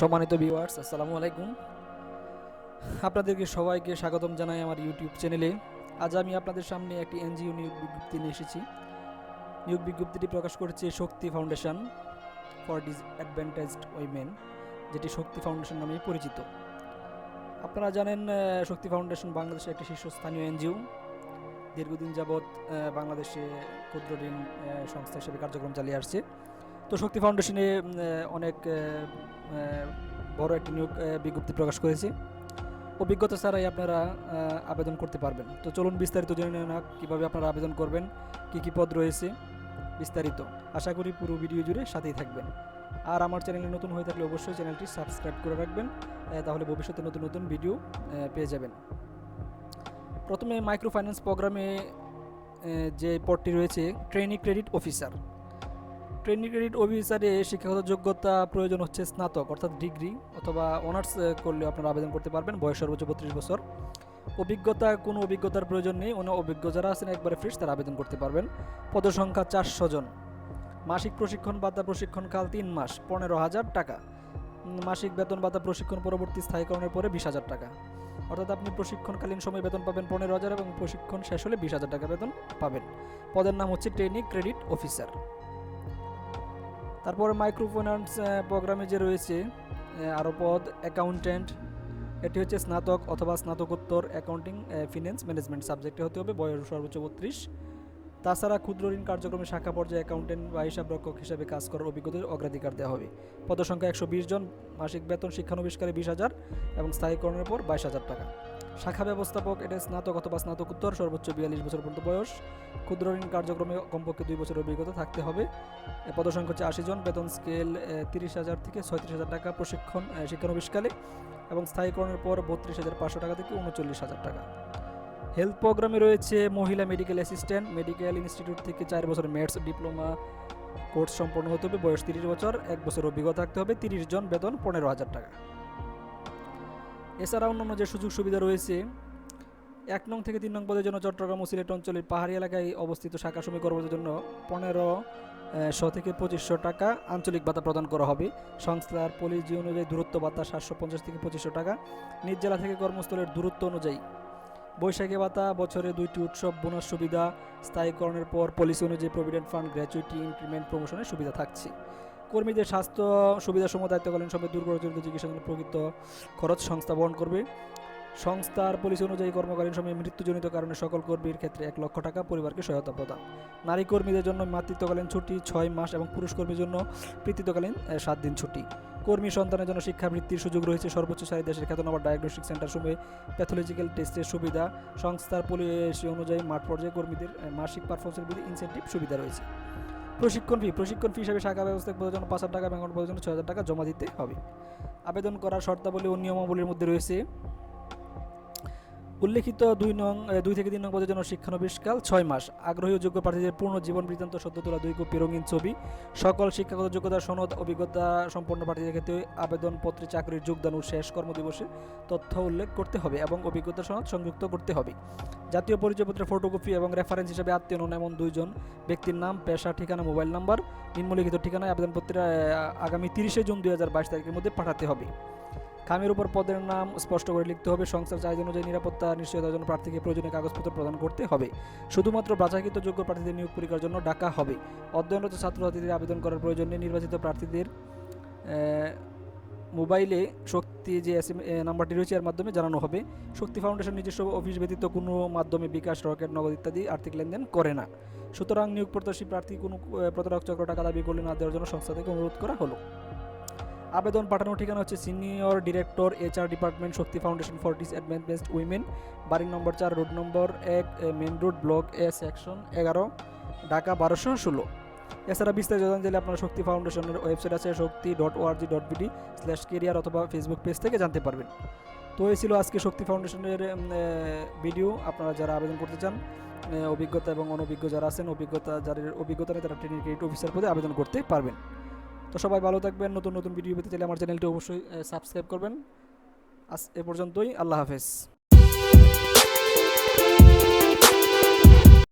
সম্মানিত ভিউয়ার্স আসসালামু আলাইকুম। আপনাদেরকে সবাইকে স্বাগতম জানাই আমার ইউটিউব চ্যানেলে আজ আমি আপনাদের সামনে একটি এনজিও নিয়োগ বিজ্ঞপ্তি নিয়ে এসেছি। নিয়োগ বিজ্ঞপ্তিটি প্রকাশ করেছে Shakti Foundation for Disadvantaged Women যেটি শক্তি ফাউন্ডেশন নামে পরিচিত। আপনারা জানেন শক্তি ফাউন্ডেশন বাংলাদেশের একটি শীর্ষস্থানীয় এনজিও দীর্ঘদিন যাবৎ বাংলাদেশে ক্ষুদ্র ঋণ সংস্থা হিসেবে কার্যক্রম চালিয়ে আসছে। তো শক্তি ফাউন্ডেশনে অনেক বড় একটি নিয়োগ বিজ্ঞপ্তি প্রকাশ করেছে। অভিজ্ঞতা ছাড়াই আপনারা আবেদন করতে পারবেন। তো চলুন বিস্তারিত জেনে নেওয়া যাক, কীভাবে আপনারা আবেদন করবেন, কী কী পদ রয়েছে, বিস্তারিত। আশা করি পুরো ভিডিও জুড়ে সাথেই থাকবেন। আর আমার চ্যানেলে নতুন হয়ে থাকলে অবশ্যই চ্যানেলটি সাবস্ক্রাইব করে রাখবেন তাহলে ভবিষ্যতে নতুন নতুন ভিডিও পেয়ে যাবেন। প্রথমে মাইক্রো ফাইন্যান্স প্রোগ্রামে যে পদটি রয়েছে training credit officer training credit অফিসারে শিক্ষাগত যোগ্যতা প্রয়োজন হচ্ছে স্নাতক, অর্থাৎ ডিগ্রি অথবা অনার্স করলে আপনারা আবেদন করতে পারবেন, বয়স সর্বোচ্চ বত্রিশ বছর। অভিজ্ঞতা, কোনো অভিজ্ঞতার প্রয়োজন নেই, অন্য অভিজ্ঞ যারা আছেন একবারে ফ্রেশ, তারা আবেদন করতে পারবেন। পদসংখ্যা চারশো জন। মাসিক প্রশিক্ষণ ভাতা প্রশিক্ষণকাল তিন মাস, পনেরো হাজার টাকা। মাসিক বেতন ভাতা প্রশিক্ষণ পরবর্তী স্থায়ীকরণের পরে বিশ হাজার টাকা। অর্থাৎ আপনি প্রশিক্ষণকালীন সময় বেতন পাবেন পনেরো হাজার এবং প্রশিক্ষণ শেষ হলে বিশ হাজার টাকা বেতন পাবেন। পদের নাম হচ্ছে ট্রেনিং ক্রেডিট অফিসার। তারপরে মাইক্রো ফাইন্যান্স প্রোগ্রামে যে রয়েছে আরও পদ অ্যাকাউন্ট্যান্ট এটি হচ্ছে স্নাতক অথবা স্নাতকোত্তর অ্যাকাউন্টিং ফিন্যান্স ম্যানেজমেন্ট সাবজেক্টে হতে হবে, বয়স সর্বোচ্চ বত্রিশ। তাছাড়া ক্ষুদ্র ঋণ কার্যক্রমে শাখা পর্যায়ে অ্যাকাউন্টেন্ট বা হিসাবরক্ষক হিসেবে কাজ করার অভিজ্ঞতার অগ্রাধিকার দেওয়া হবে। পদসংখ্যা একশো বিশ জন, মাসিক বেতন শিক্ষানবিষ্কারে বিশ হাজার এবং স্থায়ীকরণের পর বাইশ হাজার টাকা। শাখা ব্যবস্থাপক, এটা স্নাতক অথবা স্নাতকোত্তর, সর্বোচ্চ বিয়াল্লিশ বছর পর্যন্ত বয়স। ক্ষুদ্র ঋণ কার্যক্রমে কমপক্ষে দুই বছর অভিজ্ঞতা থাকতে হবে। পদসংখ্যা হচ্ছে আশি জন, বেতন স্কেল তিরিশ হাজার থেকে ছয়ত্রিশ হাজার টাকা প্রশিক্ষণ শিক্ষানবিষ্কালে এবং স্থায়ীকরণের পর বত্রিশ হাজার পাঁচশো টাকা থেকে উনচল্লিশ হাজার টাকা। হেলথ প্রোগ্রামে রয়েছে মহিলা মেডিকেল অ্যাসিস্ট্যান্ট, মেডিকেল ইনস্টিটিউট থেকে চার বছর মেটস ডিপ্লোমা কোর্স সম্পন্ন হতে হবে, বয়স তিরিশ বছর, এক বছর অভিজ্ঞতা থাকতে হবে, তিরিশ জন বেতন পনেরো হাজার টাকা। এছাড়া অন্যান্য যে সুযোগ সুবিধা রয়েছে, এক নং থেকে তিন নং পদের জন্য চট্টগ্রাম ও সিলেট অঞ্চলের পাহাড়ি এলাকায় অবস্থিত শাখা শ্রমিক কর্মচারীর জন্য পনেরো শ থেকে পঁচিশশো টাকা আঞ্চলিক ভাতা প্রদান করা হবে। সংস্থার পলিসি অনুযায়ী দূরত্ব ভাতা সাতশো পঞ্চাশ থেকে পঁচিশশো টাকা। নিজ জেলা থেকে কর্মস্থলের দূরত্ব অনুযায়ী বৈশাখী ভাতা, বছরে দুইটি উৎসব, বোনাস সুবিধা, স্থায়ীকরণের পর পলিসি অনুযায়ী প্রভিডেন্ট ফান্ড গ্র্যাচুইটি ইনক্রিমেন্ট প্রমোশনের সুবিধা থাকছে। কর্মীদের স্বাস্থ্য সুবিধা সমূহ দায়িত্বকালীন সময় দুর্ঘটনাজনিত চিকিৎসা প্রকৃত খরচ সংস্থা বহন করবে। সংস্থার পলিসি অনুযায়ী কর্মকালীন সময়ে মৃত্যুজনিত কারণে সকল কর্মীর ক্ষেত্রে এক লক্ষ টাকা পরিবারকে সহায়তা প্রদান। নারী কর্মীদের জন্য মাতৃত্বকালীন ছুটি ছয় মাস এবং পুরুষ কর্মীর জন্য পিতৃত্বকালীন সাত দিন ছুটি। কর্মী সন্তানের জন্য শিক্ষাবৃত্তির সুযোগ রয়েছে। সর্বোচ্চ সারি দেশের খ্যাতনামা ডায়াগনস্টিক সেন্টার সময়ে প্যাথোলজিক্যাল টেস্টের সুবিধা। সংস্থার পলিসি অনুযায়ী মাঠ পর্যায়ে কর্মীদের মাসিক পারফরমেন্সের বিধি ইনসেন্টিভ সুবিধা রয়েছে। প্রশিক্ষণ ফি প্রশিক্ষণ ফি হিসাবে শাখা ব্যবস্থায় পদের জন্য পাঁচ হাজার টাকা ব্যাংক পদের জন্য ছয় হাজার টাকা জমা দিতে হবে। আবেদন করার শর্তাবলী ও নিয়মাবলীর মধ্যে রয়েছে উল্লেখিত দুই নং দুই থেকে তিন নং পদের জন্য শিক্ষানবিষ্কাল, ছয় মাস। আগ্রহী যোগ্য প্রার্থীদের পূর্ণ জীবন বৃত্তান্ত সদ্য তোলা দুই কপি রঙিন ছবি। সকল শিক্ষাগত যোগ্যতা, সনদ, অভিজ্ঞতা সম্পন্ন প্রার্থীদের ক্ষেত্রে আবেদনপত্রে চাকরির যোগদান ও শেষ কর্মদিবসে তথ্য উল্লেখ করতে হবে এবং অভিজ্ঞতা, সনদ সংযুক্ত করতে হবে। জাতীয় পরিচয়পত্রের ফটোকপি এবং রেফারেন্স হিসেবে আত্মীয় নন এমন দুইজন ব্যক্তির নাম, পেশা, ঠিকানা, মোবাইল নাম্বার, নিম্নলিখিত ঠিকানায় আবেদনপত্রে আগামী তিরিশে জুন দুই হাজার বাইশ তারিখের মধ্যে পাঠাতে হবে। খামের উপর পদের নাম স্পষ্ট করে লিখতে হবে। সংস্থার চাহিদা অনুযায়ী নিরাপত্তা, নিশ্চয়তার জন্য প্রার্থীকে প্রয়োজনীয় কাগজপত্র প্রদান করতে হবে। শুধুমাত্র বাছাইকৃত যোগ্য প্রার্থীদের নিয়োগ পরীক্ষার জন্য ডাকা হবে। অধ্যয়নরত ছাত্রছাত্রীদের আবেদন করার প্রয়োজন নেই। নির্বাচিত প্রার্থীদের মোবাইলে শক্তি যে এস এম নাম্বারটি রয়েছে এর মাধ্যমে জানানো হবে। শক্তি ফাউন্ডেশন নিজস্ব অফিস ব্যতীত কোনো মাধ্যমে বিকাশ, রকেট, নগদ ইত্যাদি আর্থিক লেনদেন করে না। সুতরাং নিয়োগ প্রত্যাশী প্রার্থী কোনো প্রতারক চক্র টাকা দাবি করলে না দেওয়ার জন্য সংস্থা থেকে অনুরোধ করা হলো। আবেদন পাঠানোর ঠিকানা হচ্ছে senior director HR department Shakti Foundation for Disadvantaged Women, বাড়ির নম্বর চার, রোড নম্বর এক main road, block A, section এগারো, ঢাকা বারোশো ষোলো। এছাড়া বিস্তারিত জানতে আপনারা শক্তি ফাউন্ডেশনের ওয়েবসাইট আছে Shakti dot O R G dot BD slash career অথবা ফেসবুক পেজ থেকে জানতে পারবেন। তো এই ছিল আজকে শক্তি ফাউন্ডেশনের ভিডিও আপনারা যারা আবেদন করতে চান অভিজ্ঞতা এবং অনভিজ্ঞ যারা আছেন, অভিজ্ঞতা, যাদের অভিজ্ঞতা নেই, তারা ট্রেনিং ক্রেডিট অফিসার পদে আবেদন করতে পারবেন। তো সবাই ভালো থাকবেন, নতুন নতুন ভিডিও পেতে চাইলে আমার চ্যানেলটি অবশ্যই সাবস্ক্রাইব করবেন। আজ এ পর্যন্তই, আল্লাহ হাফেজ।